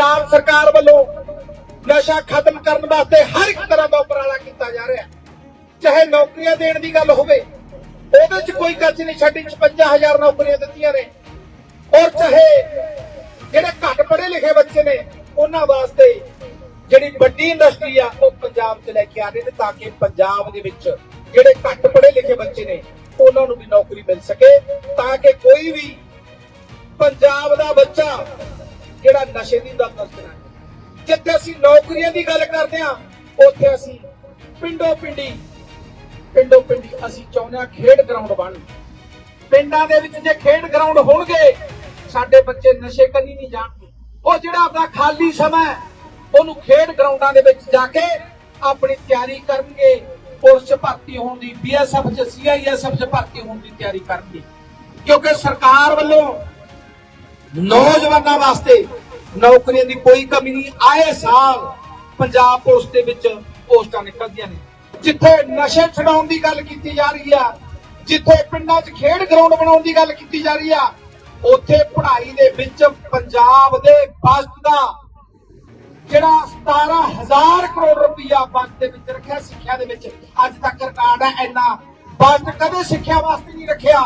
ਪੰਜਾਬ ਸਰਕਾਰ ਵੱਲੋਂ ਨਸ਼ਾ ਖਤਮ ਕਰਨ ਵਾਸਤੇ ਹਰ ਇੱਕ ਤਰ੍ਹਾਂ ਦਾ ਉਪਰਾਲਾ ਕੀਤਾ ਜਾ ਰਿਹਾ ਹੈ। ਚਾਹੇ ਨੌਕਰੀਆਂ ਦੇਣ ਦੀ ਗੱਲ ਹੋਵੇ, ਉਹਦੇ 'ਚ ਕੋਈ ਕੱਚ ਨਹੀਂ ਛੱਡੀ 55000 ਨੌਕਰੀਆਂ ਦਿੱਤੀਆਂ ਨੇ। ਔਰ ਚਾਹੇ ਜਿਹੜੇ ਘੱਟ ਪੜ੍ਹੇ ਲਿਖੇ ਬੱਚੇ ਨੇ, ਉਹਨਾਂ ਵਾਸਤੇ ਜਿਹੜੀ ਵੱਡੀ ਇੰਡਸਟਰੀ ਆ, ਉਹ ਪੰਜਾਬ 'ਚ ਲੈ ਕੇ ਆ ਰਹੇ ਨੇ, ਤਾਂ ਕਿ ਪੰਜਾਬ ਦੇ ਵਿੱਚ ਜਿਹੜੇ ਘੱਟ ਪੜ੍ਹੇ ਲਿਖੇ ਬੱਚੇ ਨੇ, ਉਹਨਾਂ ਨੂੰ ਵੀ ਨੌਕਰੀ ਮਿਲ ਸਕੇ, ਤਾਂ ਕਿ ਕੋਈ ਵੀ ਪੰਜਾਬ ਦਾ ਬੱਚਾ ਜਿਹੜਾ ਨਸ਼ੇ ਦੀ ਦਲਦਲ 'ਚ ਨਾ ਜਿੱਥੇ ਅਸੀਂ ਨੌਕਰੀਆਂ ਦੀ ਗੱਲ ਕਰਦੇ ਆ ਉੱਥੇ ਅਸੀਂ ਪਿੰਡੋ ਪਿੰਡੀ ਪਿੰਡੋ ਪਿੰਡੀ ਅਸੀਂ ਚਾਹੁੰਦੇ ਹਾਂ ਖੇਡ ਗਰਾਊਂਡ ਬਣ। ਪਿੰਡਾਂ ਦੇ ਵਿੱਚ ਜੇ ਖੇਡ ਗਰਾਊਂਡ ਹੋਣਗੇ, ਸਾਡੇ ਬੱਚੇ ਨਸ਼ੇ ਕਰਨੀ ਨਹੀਂ ਜਾਣਗੇ। ਉਹ ਜਿਹੜਾ ਆਪਣਾ ਖਾਲੀ ਸਮਾਂ ਉਹਨੂੰ ਖੇਡ ਗਰਾਊਂਡਾਂ ਦੇ ਵਿੱਚ ਜਾ ਕੇ ਆਪਣੀ ਤਿਆਰੀ ਕਰਨਗੇ। ਪੁਲਿਸ 'ਚ ਭਰਤੀ ਹੋਣ ਦੀ ਬੀਐਸਐਫ 'ਚ ਸੀਆਈਐਸਐਫ 'ਚ ਭਰਤੀ ਹੋਣ ਦੀ ਤਿਆਰੀ ਕਰਨਗੇ। ਕਿਉਂਕਿ ਸਰਕਾਰ ਵੱਲੋਂ ਨੌਜਵਾਨਾਂ ਵਾਸਤੇ ਨੌਕਰੀਆਂ ਦੀ ਕੋਈ ਕਮੀ ਨਹੀਂ। ਆਏ ਸਾਲ ਪੰਜਾਬ ਪੁਲਿਸ ਦੇ ਵਿੱਚ ਪੋਸਟਾਂ ਨਿਕਲਦੀਆਂ ਨੇ। ਜਿੱਥੇ ਨਸ਼ੇ ਛਡਾਉਣ ਦੀ ਗੱਲ ਕੀਤੀ ਜਾ ਰਹੀ ਆ, ਜਿੱਥੇ ਪਿੰਡਾਂ 'ਚ ਖੇਡ ਗਰਾਊਂਡ ਬਣਾਉਣ ਦੀ ਗੱਲ ਕੀਤੀ ਜਾ ਰਹੀ ਆ, ਉੱਥੇ ਪੜ੍ਹਾਈ ਦੇ ਵਿੱਚ ਪੰਜਾਬ ਦੇ ਬਜਟ ਦਾ ਜਿਹੜਾ 17000 ਕਰੋੜ ਰੁਪਇਆ ਬਜਟ ਦੇ ਵਿੱਚ ਰੱਖਿਆ, ਸਿੱਖਿਆ ਦੇ ਵਿੱਚ। ਅੱਜ ਤੱਕ ਰਿਕਾਰਡ ਹੈ ਇੰਨਾ। ਬਜਟ ਕਦੇ ਸਿੱਖਿਆ ਵਾਸਤੇ ਨਹੀਂ ਰੱਖਿਆ।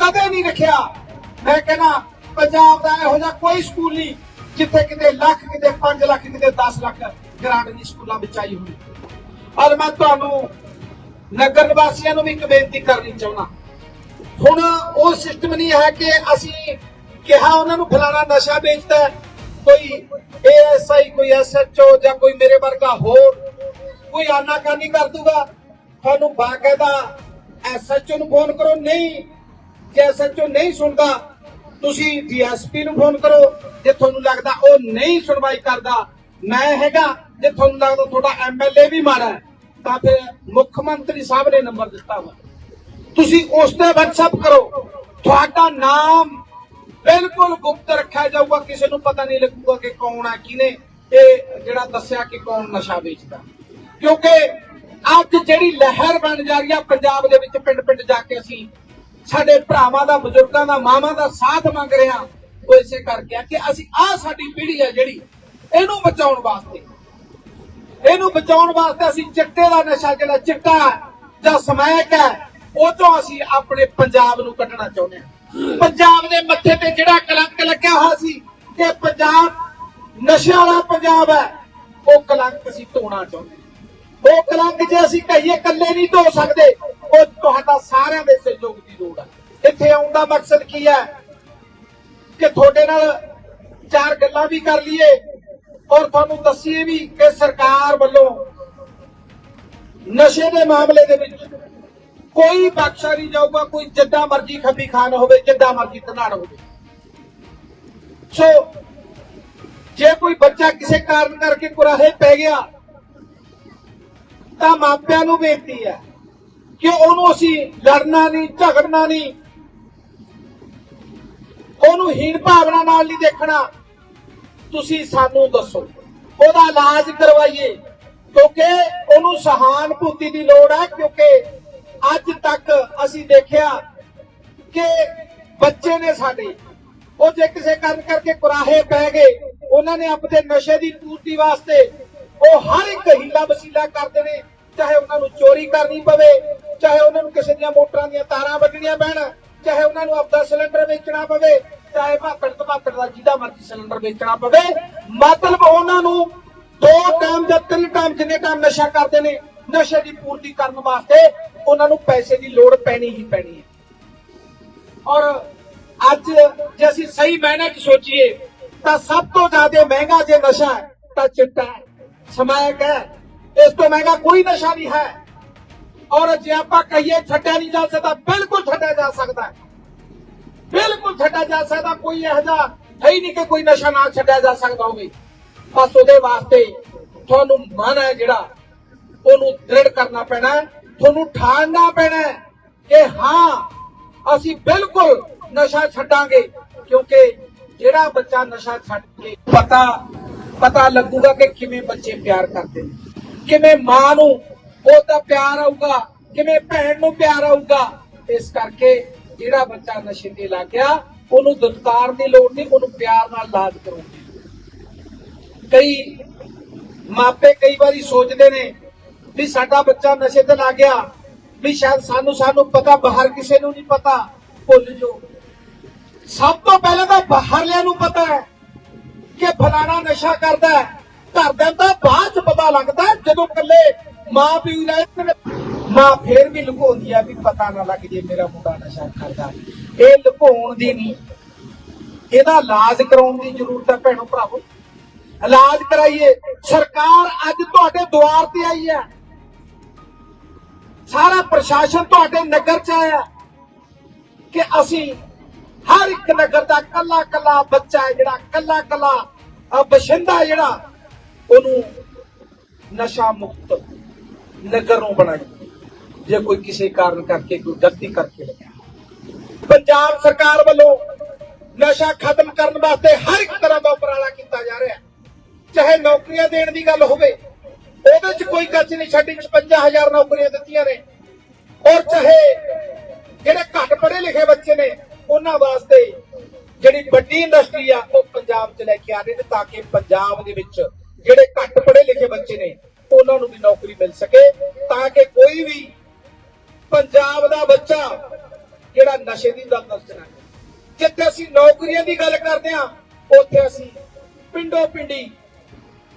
ਕਦੇ ਨਹੀਂ ਰੱਖਿਆ। ਮੈਂ ਕਹਿੰਦਾ ਪੰਜਾਬ ਦਾ ਇਹੋ ਜਿਹਾ ਕੋਈ ਸਕੂਲ ਨਹੀਂ ਜਿੱਥੇ ਕਿਤੇ ਲੱਖ ਕਿਤੇ 5 ਲੱਖ ਕਿਤੇ 10 ਲੱਖ ਗ੍ਰਾਂਟ ਦੀ ਸਕੂਲਾਂ ਵਿੱਚ ਆਈ ਹੋਈ ਔਰ ਮੈਂ ਤੁਹਾਨੂੰ ਨਗਰ ਨਿਵਾਸੀਆਂ ਨੂੰ ਵੀ ਇੱਕ ਬੇਨਤੀ ਕਰਨੀ ਚਾਹੁੰਦਾ। ਹੁਣ ਉਹ ਸਿਸਟਮ ਨਹੀਂ ਹੈ ਕਿ ਅਸੀਂ ਕਿਹਾ ਉਹਨਾਂ ਨੂੰ ਫਲਾਣਾ ਨਸ਼ਾ ਵੇਚਦਾ ਹੈ, ਕੋਈ ਏਐਸਆਈ ਕੋਈ ਐਸਐਚਓ ਜਾਂ ਕੋਈ ਮੇਰੇ ਵਰਗਾ ਹੋਰ ਕੋਈ ਆਨਾਕਾਨੀ ਕਰ ਦੂਗਾ। ਤੁਹਾਨੂੰ ਬਾਕਾਇਦਾ ਐਸਐਚਓ ਨੂੰ ਫੋਨ ਕਰੋ ਨਹੀਂ ਜੇ ਐਸਐਚਓ ਨਹੀਂ ਸੁਣਦਾ ਤੁਸੀਂ ਡੀਐਸਪੀ ਨੂੰ ਫੋਨ ਕਰੋ, ਜੇ ਤੁਹਾਨੂੰ ਲੱਗਦਾ ਉਹ ਨਹੀਂ ਸੁਣਵਾਈ ਕਰਦਾ, ਮੈਂ ਹੈਗਾ, ਜੇ ਤੁਹਾਨੂੰ ਲੱਗਦਾ ਤੁਹਾਡਾ ਐਮਐਲਏ ਵੀ ਮਾੜਾ ਤਾਂ ਫਿਰ ਮੁੱਖ ਮੰਤਰੀ ਸਾਹਿਬ ਨੇ ਨੰਬਰ ਦਿੱਤਾ ਵਾ। ਤੁਸੀਂ ਉਸ ਤੇ WhatsApp ਕਰੋ, ਤੁਹਾਡਾ ਨਾਮ ਬਿਲਕੁਲ ਗੁਪਤ ਰੱਖਿਆ ਜਾਊਗਾ, ਕਿਸੇ ਨੂੰ ਪਤਾ ਨਹੀਂ ਲੱਗੂਗਾ ਕਿ ਕੌਣ ਹੈ ਕਿਨੇ ਇਹ ਜਿਹੜਾ ਦੱਸਿਆ ਕਿ ਕੌਣ ਨਸ਼ਾ ਵੇਚਦਾ। ਕਿਉਂਕਿ ਅੱਜ ਜਿਹੜੀ ਲਹਿਰ ਬਣ ਜਾ ਰਹੀ ਆ, ਪੰਜਾਬ ਦੇ ਵਿੱਚ ਪਿੰਡ ਪਿੰਡ ਜਾ ਕੇ ਅਸੀਂ ਸਾਡੇ ਭਰਾਵਾਂ ਦਾ, ਬਜ਼ੁਰਗਾਂ ਦਾ, ਮਾਵਾਂ ਦਾ ਸਾਥ ਮੰਗ ਰਹੇ ਹਾਂ ਉਹ ਇਸੇ ਕਰਕੇ ਆ ਕਿ ਅਸੀਂ ਆਹ ਸਾਡੀ ਪੀੜ੍ਹੀ ਹੈ ਜਿਹੜੀ ਇਹਨੂੰ ਬਚਾਉਣ ਵਾਸਤੇ, ਇਹਨੂੰ ਬਚਾਉਣ ਵਾਸਤੇ ਅਸੀਂ ਚਿੱਟੇ ਦਾ ਨਸ਼ਾ ਜਿਹੜਾ ਚਿੱਟਾ ਜਾਂ ਸਮੈਕ ਹੈ, ਉਹ ਤੋਂ ਅਸੀਂ ਆਪਣੇ ਪੰਜਾਬ ਨੂੰ ਕੱਢਣਾ ਚਾਹੁੰਦੇ ਹਾਂ ਪੰਜਾਬ ਦੇ ਮੱਥੇ ਤੇ ਜਿਹੜਾ ਕਲੰਕ ਲੱਗਿਆ ਹੋਇਆ ਸੀ ਕਿ ਪੰਜਾਬ ਨਸ਼ਿਆਂ ਵਾਲਾ ਪੰਜਾਬ ਹੈ, ਉਹ ਕਲੰਕ ਅਸੀਂ ਧੋਣਾ ਚਾਹੁੰਦੇ ਹਾਂ। ਉਹ ਕਲੰਕ ਜੇ ਅਸੀਂ ਕਹੀਏ, ਇਕੱਲੇ ਨਹੀਂ ਧੋ ਸਕਦੇ, ਉਹ ਤੁਹਾਡਾ ਸਾਰਿਆਂ ਦੇ ਸਹਿਯੋਗ ਦੀ ਲੋੜ ਹੈ ਇੱਥੇ ਆਉਣ ਦਾ ਮਕਸਦ ਕੀ ਹੈ ਕਿ ਤੁਹਾਡੇ ਨਾਲ ਚਾਰ ਗੱਲਾਂ ਵੀ ਕਰ ਲਈਏ, ਔਰ ਤੁਹਾਨੂੰ ਦੱਸੀਏ ਵੀ ਕਿ ਸਰਕਾਰ ਵੱਲੋਂ ਨਸ਼ੇ ਦੇ ਮਾਮਲੇ ਦੇ ਵਿੱਚ ਕੋਈ ਬਖਸ਼ਾ ਨਹੀਂ ਜਾਊਗਾ, ਕੋਈ ਜਿੱਦਾਂ ਮਰਜ਼ੀ ਖੱਬੀ ਖਾਨ ਹੋਵੇ, ਜਿੱਦਾਂ ਮਰਜ਼ੀ ਧਨਾੜ ਹੋਵੇ। ਸੋ ਜੇ ਕੋਈ ਬੱਚਾ ਕਿਸੇ ਕਾਰਨ ਕਰਕੇ ਕੁਰਾਹੇ ਪੈ ਗਿਆ ਤਾਂ ਮਾਪਿਆਂ ਨੂੰ ਬੇਨਤੀ ਹੈ ਕਿ ਉਹਨੂੰ ਅਸੀਂ ਲੜਨਾ ਨਹੀਂ, ਝਗੜਨਾ ਨਹੀਂ। ਉਹਨੂੰ ਹੀਣ ਭਾਵਨਾ ਨਾਲ ਨਹੀਂ ਦੇਖਣਾ। ਤੁਸੀਂ ਸਾਨੂੰ ਦੱਸੋ, ਉਹਦਾ ਇਲਾਜ ਕਰਵਾਈਏ, ਕਿਉਂਕਿ ਉਹਨੂੰ ਸਹਾਨਭੂਤੀ ਦੀ ਲੋੜ ਹੈ, ਕਿਉਂਕਿ ਅੱਜ ਤੱਕ ਅਸੀਂ ਦੇਖਿਆ ਕਿ ਬੱਚੇ ਨੇ ਸਾਡੇ, ਉਹ ਜੇ ਕਿਸੇ ਕਾਰਨ ਕਰਕੇ ਕੁਰਾਹੇ ਪੈ ਗਏ, ਉਹਨਾਂ ਨੇ ਆਪਣੇ ਨਸ਼ੇ ਦੀ ਪੂਰਤੀ ਵਾਸਤੇ ਉਹ ਹਰ ਇੱਕ ਹੀਲਾ ਵਸੀਲਾ ਕਰਦੇ ਨੇ, ਚਾਹੇ ਉਹਨਾਂ ਨੂੰ ਚੋਰੀ ਕਰਨੀ ਪਵੇ, ਚਾਹੇ ਉਹਨਾਂ ਨੂੰ ਕਿਸੇ ਦੀਆਂ ਮੋਟਰਾਂ ਦੀਆਂ ਤਾਰਾਂ ਵੱਢਣੀਆਂ ਪੈਣ, ਚਾਹੇ ਉਹਨਾਂ ਨੂੰ ਆਪਦਾ ਸਿਲੰਡਰ ਵੇਚਣਾ ਪਵੇ, ਚਾਹੇ ਭਾਕੜ ਧਮਾਕੜ ਦਾ ਜਿਹਦਾ ਮਰਜ਼ੀ ਸਿਲੰਡਰ ਵੇਚਣਾ ਪਵੇ, ਮਤਲਬ ਉਹਨਾਂ ਨੂੰ ਦੋ ਟਾਈਮ ਜਾਂ ਤਿੰਨ ਟਾਈਮ ਜਿੰਨੇ ਟਾਈਮ ਨਸ਼ਾ ਕਰਦੇ ਨੇ, ਨਸ਼ੇ ਦੀ ਪੂਰਤੀ ਕਰਨ ਵਾਸਤੇ ਉਹਨਾਂ ਨੂੰ ਪੈਸੇ ਦੀ ਲੋੜ ਪੈਣੀ ਹੀ ਪੈਣੀ ਹੈ। ਔਰ ਅੱਜ ਜੇ ਅਸੀਂ ਸਹੀ ਮਾਇਨੇ 'ਚ ਸੋਚੀਏ, ਤਾਂ ਸਭ ਤੋਂ ਜ਼ਿਆਦਾ ਮਹਿੰਗਾ ਜੇ ਨਸ਼ਾ ਹੈ, ਤਾਂ ਚਿੱਟਾ ਹੈ। ਸਮੈਕ ਹੈ। ਇਸ ਤੋਂ ਮਹਿੰਗਾ ਕੋਈ ਨਸ਼ਾ ਨਹੀਂ ਹੈ। ਔਰ ਜੇ ਆਪਾਂ ਕਹੀਏ ਛੱਡਿਆ ਨਹੀਂ ਜਾ ਸਕਦਾ, ਬਿਲਕੁਲ ਛੱਡਿਆ ਜਾ ਸਕਦਾ ਹੈ। ਬਿਲਕੁਲ ਛੱਡਿਆ ਜਾ ਸਕਦਾ, ਕੋਈ ਇਹੋ ਜਿਹਾ ਹੈ ਹੀ ਨਹੀਂ ਕਿ ਕੋਈ ਨਸ਼ਾ ਨਾ ਛੱਡਿਆ ਜਾ ਸਕਦਾ ਹੋਵੇ। ਬਸ ਉਹਦੇ ਵਾਸਤੇ ਤੁਹਾਨੂੰ ਮਨ ਹੈ ਜਿਹੜਾ ਉਹਨੂੰ ਦ੍ਰਿੜ ਕਰਨਾ ਪੈਣਾ ਤੁਹਾਨੂੰ ਠਾਣਨਾ ਪੈਣਾ ਕਿ ਹਾਂ, ਅਸੀਂ ਬਿਲਕੁਲ ਨਸ਼ਾ ਛੱਡਾਂਗੇ। ਕਿਉਂਕਿ ਜਿਹੜਾ ਬੱਚਾ ਨਸ਼ਾ ਛੱਡ ਕੇ ਪਤਾ ਪਤਾ ਲੱਗੂਗਾ ਕਿ ਕਿਵੇਂ ਬੱਚੇ ਪਿਆਰ ਕਰਦੇ ਨੇ। ਕਿਵੇਂ ਮਾਂ ਨੂੰ ਉਹਦਾ ਪਿਆਰ ਆਊਗਾ, ਕਿਵੇਂ ਭੈਣ ਨੂੰ ਪਿਆਰ ਆਊਗਾ। ਇਸ ਕਰਕੇ ਜਿਹੜਾ ਬੱਚਾ ਨਸ਼ੇ ਤੇ ਲੱਗ ਗਿਆ ਉਹਨੂੰ ਦੁਤਕਾਰ ਦੀ ਲੋੜ ਨਹੀਂ, ਉਹਨੂੰ ਪਿਆਰ ਨਾਲ ਇਲਾਜ ਕਰੋ ਕਈ ਮਾਪੇ ਕਈ ਵਾਰੀ ਸੋਚਦੇ ਨੇ ਵੀ ਸਾਡਾ ਬੱਚਾ ਨਸ਼ੇ ਤੇ ਲੱਗ ਗਿਆ, ਵੀ ਸ਼ਾਇਦ ਸਾਨੂੰ ਸਾਨੂੰ ਪਤਾ, ਬਾਹਰ ਕਿਸੇ ਨੂੰ ਨਹੀਂ ਪਤਾ, ਭੁੱਲ ਜੋ ਸਭ ਤੋਂ ਪਹਿਲਾਂ ਤਾਂ ਬਾਹਰਲਿਆਂ ਨੂੰ ਪਤਾ ਹੈ ਕਿ ਫਲਾਣਾ ਨਸ਼ਾ ਕਰਦਾ ਹੈ ਘਰਦਿਆਂ ਦਾ ਬਾਅਦ ਚ ਪਤਾ ਲੱਗਦਾ ਜਦੋਂ ਇਕੱਲੇ ਮਾਂ ਪਿਓ ਰਹਿੰਦੇ ਮਾਂ ਫੇਰ ਵੀ ਲੁਕਾਉਂਦੀ ਆ ਵੀ ਪਤਾ ਨਾ ਲੱਗ ਜੇ ਮੇਰਾ ਮੁੰਡਾ ਨਸ਼ਾ ਕਰਦਾ। ਇਹ ਲੁਕਾਉਣ ਦੀ ਨਹੀਂ, ਇਹਦਾ ਇਲਾਜ ਕਰਾਉਣ ਦੀ ਜ਼ਰੂਰਤ ਹੈ ਭੈਣੋ ਭਰਾਵੋ। ਇਲਾਜ ਕਰਾਈਏ। ਸਰਕਾਰ ਅੱਜ ਤੁਹਾਡੇ ਦੁਆਰ ਤੇ ਆਈ ਹੈ। ਸਾਰਾ ਪ੍ਰਸ਼ਾਸਨ ਤੁਹਾਡੇ ਨਗਰ ਚ ਆਇਆ ਕਿ ਅਸੀਂ ਹਰ ਇੱਕ ਨਗਰ ਦਾ ਕੱਲਾ ਕੱਲਾ ਬੱਚਾ ਹੈ ਜਿਹੜਾ ਕੱਲਾ ਕੱਲਾ ਬਸ਼ਿੰਦਾ ਜਿਹੜਾ, ਉਹਨੂੰ ਨਸ਼ਾ ਮੁਕਤ ਨਗਰ ਨੂੰ ਬਣਾਈ। ਜੇ ਕੋਈ ਕਿਸੇ ਕਾਰਨ ਕਰਕੇ, ਕੋਈ ਗਲਤੀ ਕਰਕੇ ਲੱਗਿਆ। ਪੰਜਾਬ ਸਰਕਾਰ ਵੱਲੋਂ ਨਸ਼ਾ ਖਤਮ ਕਰਨ ਵਾਸਤੇ ਹਰ ਇੱਕ ਤਰ੍ਹਾਂ ਦਾ ਉਪਰਾਲਾ ਕੀਤਾ ਜਾ ਰਿਹਾ ਚਾਹੇ ਨੌਕਰੀਆਂ ਦੇਣ ਦੀ ਗੱਲ ਹੋਵੇ, ਉਹਦੇ 'ਚ ਕੋਈ ਕੱਚ ਨਹੀਂ, ਛੱਡੀ 55000 ਨੌਕਰੀਆਂ ਦਿੱਤੀਆਂ ਨੇ। ਔਰ ਚਾਹੇ ਜਿਹੜੇ ਘੱਟ ਪੜ੍ਹੇ ਲਿਖੇ ਬੱਚੇ ਨੇ ਉਹਨਾਂ ਵਾਸਤੇ ਜਿਹੜੀ ਵੱਡੀ ਇੰਡਸਟਰੀ ਆ, ਉਹ ਪੰਜਾਬ 'ਚ ਲੈ ਕੇ ਆ ਰਹੇ ਨੇ ਤਾਂ ਕਿ ਪੰਜਾਬ ਦੇ ਵਿੱਚ ਜਿਹੜੇ ਘੱਟ ਪੜ੍ਹੇ ਲਿਖੇ ਬੱਚੇ ਨੇ, ਉਹਨਾਂ ਨੂੰ ਵੀ ਨੌਕਰੀ ਮਿਲ ਸਕੇ, ਤਾਂ ਕਿ ਕੋਈ ਵੀ ਪੰਜਾਬ ਦਾ ਬੱਚਾ ਜਿਹੜਾ ਨਸ਼ੇ ਦੀ ਦਲਦਲ 'ਚ ਜਿੱਥੇ ਅਸੀਂ ਨੌਕਰੀਆਂ ਦੀ ਗੱਲ ਕਰਦੇ ਹਾਂ, ਉੱਥੇ ਅਸੀਂ ਪਿੰਡੋ ਪਿੰਡੀ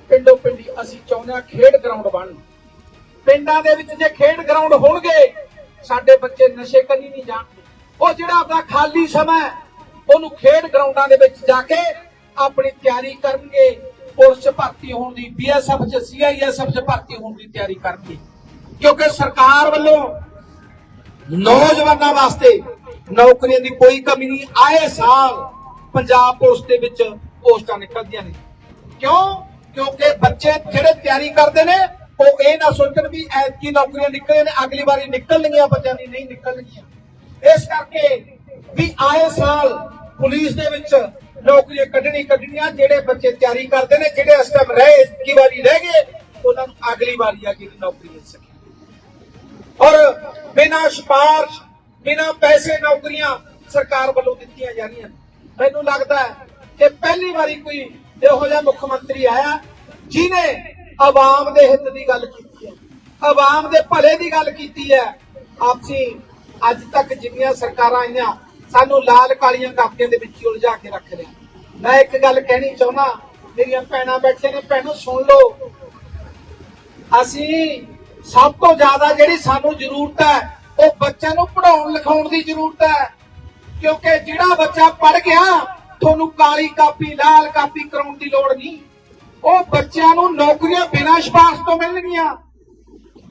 ਪਿੰਡੋ ਪਿੰਡੀ ਅਸੀਂ ਚਾਹੁੰਦੇ ਹਾਂ ਖੇਡ ਗਰਾਊਂਡ ਬਣਨ। ਪਿੰਡਾਂ ਦੇ ਵਿੱਚ ਜੇ ਖੇਡ ਗਰਾਊਂਡ ਹੋਣਗੇ, ਸਾਡੇ ਬੱਚੇ ਨਸ਼ੇ ਕਦੀ ਨਹੀਂ ਜਾਣਗੇ। ਉਹ ਜਿਹੜਾ ਆਪਣਾ ਖਾਲੀ ਸਮਾਂ ਉਹਨੂੰ ਖੇਡ ਗਰਾਊਂਡਾਂ ਦੇ ਵਿੱਚ ਜਾ ਕੇ ਆਪਣੀ ਤਿਆਰੀ ਕਰਨਗੇ। ਪੁਲਿਸ 'ਚ ਭਰਤੀ ਹੋਣ ਦੀ ਬੀਐਸਐਫ 'ਚ ਸੀਆਈਐਸਐਫ 'ਚ ਭਰਤੀ ਹੋਣ ਦੀ ਤਿਆਰੀ ਕਰਨਗੇ। ਕਿਉਂਕਿ ਸਰਕਾਰ ਵੱਲੋਂ ਨੌਜਵਾਨਾਂ ਵਾਸਤੇ ਨੌਕਰੀਆਂ ਦੀ ਕੋਈ ਕਮੀ ਨਹੀਂ। ਆਏ ਸਾਲ ਪੰਜਾਬ ਪੁਲਿਸ ਦੇ ਵਿੱਚ ਪੋਸਟਾਂ ਨਿਕਲਦੀਆਂ ਨੇ। ਕਿਉਂ? ਕਿਉਂਕਿ ਬੱਚੇ ਜਿਹੜੇ ਤਿਆਰੀ ਕਰਦੇ ਨੇ, ਉਹ ਇਹ ਨਾ ਸੋਚਣ ਵੀ ਐਤਕੀ ਨੌਕਰੀਆਂ ਨਿਕਲਣੀਆਂ ਨੇ, ਅਗਲੀ ਵਾਰੀ ਨਿਕਲਣਗੀਆਂ, ਬੱਚਿਆਂ ਦੀ ਨਹੀਂ ਨਿਕਲਣਗੀਆਂ। ਇਸ ਕਰਕੇ ਵੀ ਆਏ ਸਾਲ ਪੁਲਿਸ ਦੇ ਵਿੱਚ ਨੌਕਰੀਆਂ ਕੱਢਣੀ ਕੱਢਣੀਆਂ, ਜਿਹੜੇ ਬੱਚੇ ਤਿਆਰੀ ਕਰਦੇ ਨੇ, ਜਿਹੜੇ ਇਸ ਟਾਈਮ ਰਹੇ, ਇੱਕ ਵਾਰੀ ਰਹਿ ਗਏ, ਉਹਨਾਂ ਨੂੰ ਅਗਲੀ ਵਾਰੀ ਆ ਜਿਹੜੀ ਨੌਕਰੀ ਮਿਲ ਸਕੇ। ਔਰ ਬਿਨਾਂ ਸਿਫਾਰਸ਼, ਬਿਨਾਂ ਪੈਸੇ ਨੌਕਰੀਆਂ ਸਰਕਾਰ ਵੱਲੋਂ ਦਿੱਤੀਆਂ ਜਾ ਰਹੀਆਂ ਮੈਨੂੰ ਲੱਗਦਾ ਹੈ ਕਿ ਪਹਿਲੀ ਵਾਰੀ ਕੋਈ ਇਹੋ ਜਿਹਾ ਮੁੱਖ ਮੰਤਰੀ ਆਇਆ ਜਿਨੇ ਆਵਾਮ ਦੇ ਹਿੱਤ ਦੀ ਗੱਲ ਕੀਤੀ ਹੈ, ਆਵਾਮ ਦੇ ਭਲੇ ਦੀ ਗੱਲ ਕੀਤੀ ਹੈ। ਆਪਸੀ ਅੱਜ ਤੱਕ ਜਿੰਨੀਆਂ ਸਰਕਾਰਾਂ ਆਈਆਂ, ਸਾਨੂੰ ਲਾਲ ਕਾਲੀਆਂ ਕਾਪੀਆਂ ਦੇ ਵਿੱਚ ਹੀ ਉਲਝਾ ਕੇ ਰੱਖ ਲਿਆ। ਮੈਂ ਇੱਕ ਗੱਲ ਕਹਿਣੀ ਚਾਹੁੰਦਾ, ਮੇਰੀਆਂ ਭੈਣਾਂ ਬੈਠੀਆਂ ਨੇ, ਭੈਣੋ, ਸੁਣ ਲਓ। ਅਸੀਂ ਸਭ ਤੋਂ ਜ਼ਿਆਦਾ ਜਿਹੜੀ ਸਾਨੂੰ ਜ਼ਰੂਰਤ ਹੈ, ਉਹ ਬੱਚਿਆਂ ਨੂੰ ਪੜ੍ਹਾਉਣ, ਲਿਖਾਉਣ ਦੀ ਜ਼ਰੂਰਤ ਹੈ। ਕਿਉਂਕਿ ਜਿਹੜਾ ਬੱਚਾ ਪੜ ਗਿਆ, ਤੁਹਾਨੂੰ ਕਾਲੀ ਕਾਪੀ, ਲਾਲ ਕਾਪੀ ਕਰਾਉਣ ਦੀ ਲੋੜ ਨਹੀਂ। ਉਹ ਬੱਚਿਆਂ ਨੂੰ ਨੌਕਰੀਆਂ ਬਿਨਾਂ ਸਿਫਾਰਸ਼ ਤੋਂ ਮਿਲਣਗੀਆਂ,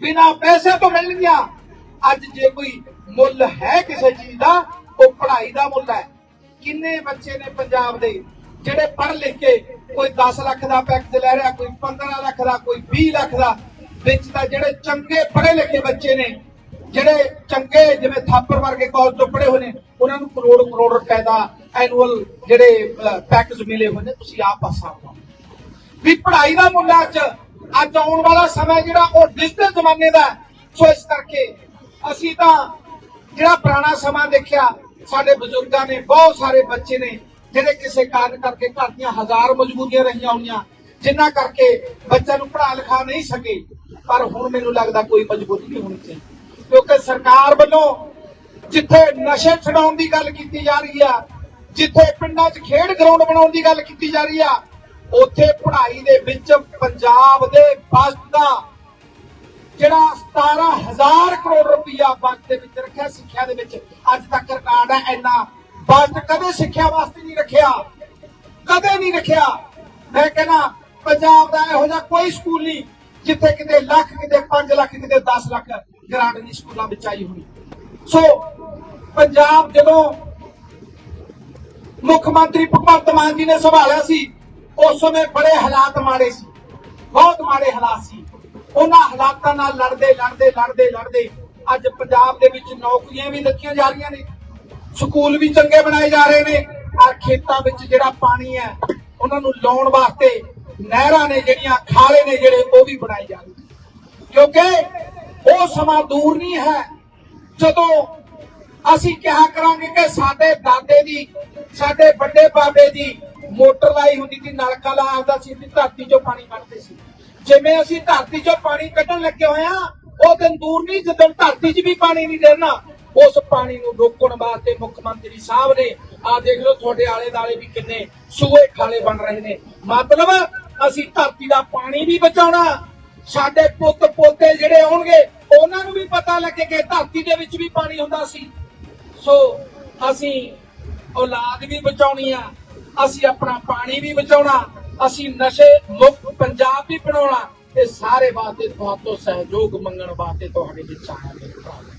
ਬਿਨਾਂ ਪੈਸੇ ਤੋਂ ਮਿਲਣਗੀਆਂ। ਅੱਜ ਜੇ ਕੋਈ ਮੁੱਲ ਹੈ ਕਿਸੇ ਚੀਜ਼ ਦਾ, ਉਹ ਪੜ੍ਹਾਈ ਦਾ ਮੁੱਲ ਹੈ। ਕਿੰਨੇ ਬੱਚੇ ਨੇ ਪੰਜਾਬ ਦੇ ਜਿਹੜੇ ਪੜ੍ਹ ਲਿਖ ਕੇ ਕੋਈ 10 ਲੱਖ ਦਾ ਪੈਕੇਜ ਲੈ ਰਿਹਾ, ਕੋਈ 15 ਲੱਖ ਦਾ, ਕੋਈ 20 ਲੱਖ ਦਾ, ਵਿੱਚ ਤਾਂ ਜਿਹੜੇ ਚੰਗੇ ਪੜ੍ਹੇ ਲਿਖੇ ਬੱਚੇ ਨੇ, ਜਿਹੜੇ ਚੰਗੇ ਜਿਵੇਂ ਥਾਪਰ ਵਰਗੇ ਕਾਲਜ ਤੋਂ ਪੜ੍ਹੇ ਹੋਏ ਨੇ, ਉਹਨਾਂ ਨੂੰ ਕਰੋੜ ਕਰੋੜ ਰੁਪਏ ਦਾ ਐਨੂਅਲ ਜਿਹੜੇ ਪੈਕੇਜ ਮਿਲੇ ਹੋਏ ਨੇ, ਤੁਸੀਂ ਆਪ ਹਿਸਾਬ ਲਾਓ ਵੀ ਪੜ੍ਹਾਈ ਦਾ ਮੁੱਲ ਅੱਜ ਅੱਜ ਆਉਣ ਵਾਲਾ ਸਮਾਂ ਜਿਹੜਾ ਉਹ ਡਿਜੀਟਲ ਜ਼ਮਾਨੇ ਦਾ ਸੋ ਇਸ ਕਰਕੇ ਅਸੀਂ ਤਾਂ ਜਿਹੜਾ ਪੁਰਾਣਾ ਸਮਾਂ ਦੇਖਿਆ, ਸਾਡੇ ਬਜ਼ੁਰਗਾਂ ਨੇ, ਬਹੁਤ ਸਾਰੇ ਬੱਚੇ ਨੇ, ਜਿਹੜੇ ਕਿਸੇ ਕਾਰਨ ਕਰਕੇ ਘਰ ਦੀਆਂ ਹਜ਼ਾਰ ਮਜਬੂਰੀਆਂ ਰਹੀਆਂ ਹੋਈਆਂ, ਜਿੰਨਾ ਕਰਕੇ ਬੱਚਿਆਂ ਨੂੰ ਪੜ੍ਹਾ ਲਿਖਾ ਨਹੀਂ ਸਕੇ, ਪਰ ਹੁਣ ਮੈਨੂੰ ਲੱਗਦਾ ਕੋਈ ਮਜਬੂਰੀ ਨਹੀਂ ਹੋਣੀ ਚਾਹੀਦੀ। ਕਿਉਂਕਿ ਸਰਕਾਰ ਵੱਲੋਂ ਜਿੱਥੇ ਨਸ਼ੇ ਛਡਾਉਣ ਦੀ ਗੱਲ ਕੀਤੀ ਜਾ ਰਹੀ ਆ, ਜਿੱਥੇ ਪਿੰਡਾਂ 'ਚ ਖੇਡ ਗਰਾਊਂਡ ਬਣਾਉਣ ਦੀ ਗੱਲ ਕੀਤੀ ਜਾ ਰਹੀ ਆ, ਉੱਥੇ ਪੜ੍ਹਾਈ ਦੇ ਵਿੱਚ ਪੰਜਾਬ ਦੇ ਬਜਟ ਜਿਹੜਾ 17000 ਕਰੋੜ ਰੁਪਇਆ ਬਜਟ ਦੇ ਵਿੱਚ ਰੱਖਿਆ, ਸਿੱਖਿਆ ਦੇ ਵਿੱਚ। ਅੱਜ ਤੱਕ ਰਿਕਾਰਡ ਹੈ ਇੰਨਾ। ਬਜਟ ਕਦੇ ਸਿੱਖਿਆ ਵਾਸਤੇ ਨਹੀਂ ਰੱਖਿਆ। ਕਦੇ ਨਹੀਂ ਰੱਖਿਆ। ਮੈਂ ਕਹਿੰਦਾ, ਪੰਜਾਬ ਦਾ ਇਹੋ ਜਿਹਾ ਕੋਈ ਸਕੂਲ ਨਹੀਂ ਜਿੱਥੇ ਕਿਤੇ ਲੱਖ, ਕਿਤੇ 5 ਲੱਖ, ਕਿਤੇ 10 ਲੱਖ ਗ੍ਰਾਂਟ ਨਹੀਂ ਸਕੂਲਾਂ ਵਿੱਚ ਆਈ ਹੋਣੀ। ਸੋ ਪੰਜਾਬ ਜਦੋਂ ਮੁੱਖ ਮੰਤਰੀ ਭਗਵੰਤ ਮਾਨ ਜੀ ਨੇ ਸੰਭਾਲਿਆ ਸੀ, ਉਸ ਸਮੇਂ ਬੜੇ ਹਾਲਾਤ ਮਾੜੇ ਸੀ। ਬਹੁਤ ਮਾੜੇ ਹਾਲਾਤ ਸੀ। ਉਹਨਾਂ ਹਾਲਾਤਾਂ ਨਾਲ ਲੜਦੇ ਲੜਦੇ ਲੜਦੇ ਲੜਦੇ ਅੱਜ ਪੰਜਾਬ ਦੇ ਵਿੱਚ ਨੌਕਰੀਆਂ ਵੀ ਦਿੱਤੀਆਂ ਜਾ ਰਹੀਆਂ ਨੇ, ਸਕੂਲ ਵੀ ਚੰਗੇ ਬਣਾਏ ਜਾ ਰਹੇ ਨੇ ਔਰ ਖੇਤਾਂ ਵਿੱਚ ਜਿਹੜਾ ਪਾਣੀ ਹੈ, ਉਹਨਾਂ ਨੂੰ ਲਾਉਣ ਵਾਸਤੇ ਨਹਿਰਾਂ ਨੇ ਜਿਹੜੀਆਂ, ਖਾਲੇ ਨੇ ਜਿਹੜੇ, ਉਹ ਵੀ ਬਣਾਏ ਜਾ ਰਹੇ ਨੇ। ਕਿਉਂਕਿ ਉਹ ਸਮਾਂ ਦੂਰ ਨਹੀਂ ਹੈ। ਜਦੋਂ ਅਸੀਂ ਕਿਹਾ ਕਰਾਂਗੇ ਕਿ ਸਾਡੇ ਦਾਦੇ ਦੀ, ਸਾਡੇ ਵੱਡੇ ਬਾਬੇ ਦੀ ਮੋਟਰ ਲਾਈ ਹੁੰਦੀ ਸੀ, ਨਲਕਾ ਲਾ ਆਪਦਾ ਸੀ ਤੇ ਧਰਤੀ 'ਚੋਂ ਪਾਣੀ ਕੱਢਦੇ ਸੀ। ਜਿਵੇਂ ਅਸੀਂ ਧਰਤੀ 'ਚੋਂ ਪਾਣੀ ਕੱਢਣ ਲੱਗੇ ਹੋਏ ਆ ਉਹ ਦਿਨ ਨਹੀਂ ਜਦੋਂ ਧਰਤੀ 'ਚ ਵੀ ਪਾਣੀ ਨਹੀਂ ਦੇਣਾ ਉਸ ਪਾਣੀ ਨੂੰ ਰੋਕਣ ਵਾਸਤੇ ਮੁੱਖ ਮੰਤਰੀ ਸਾਹਿਬ ਨੇ ਆ ਦੇਖ ਲਓ ਤੁਹਾਡੇ ਆਲੇ ਦਾਲੇ ਵੀ ਕਿੰਨੇ ਸੂਏ ਖਾਲੇ ਬਣ ਰਹੇ ਨੇ। ਮਤਲਬ ਅਸੀਂ ਧਰਤੀ ਦਾ ਪਾਣੀ ਵੀ ਬਚਾਉਣਾ, ਸਾਡੇ ਪੁੱਤ ਪੋਤੇ ਜਿਹੜੇ ਆਉਣਗੇ ਉਹਨਾਂ ਨੂੰ ਵੀ ਪਤਾ ਲੱਗੇ ਕਿ ਧਰਤੀ ਦੇ ਵਿੱਚ ਵੀ ਪਾਣੀ ਹੁੰਦਾ ਸੀ। ਸੋ ਅਸੀਂ ਔਲਾਦ ਵੀ ਬਚਾਉਣੀ ਆ, ਅਸੀਂ ਆਪਣਾ ਪਾਣੀ ਵੀ ਬਚਾਉਣਾ ਅਸੀਂ ਨਸ਼ੇ ਮੁਕਤ ਪੰਜਾਬ ਵੀ ਬਣਾਉਣਾ ਇਹ ਸਾਰੇ ਵਾਸਤੇ ਤੁਹਾਤੋਂ ਸਹਿਯੋਗ ਮੰਗਣ ਵਾਸਤੇ ਤੁਹਾਡੇ ਵਿੱਚ ਆਇਆ ਮੇਰੇ ਭਰਾ।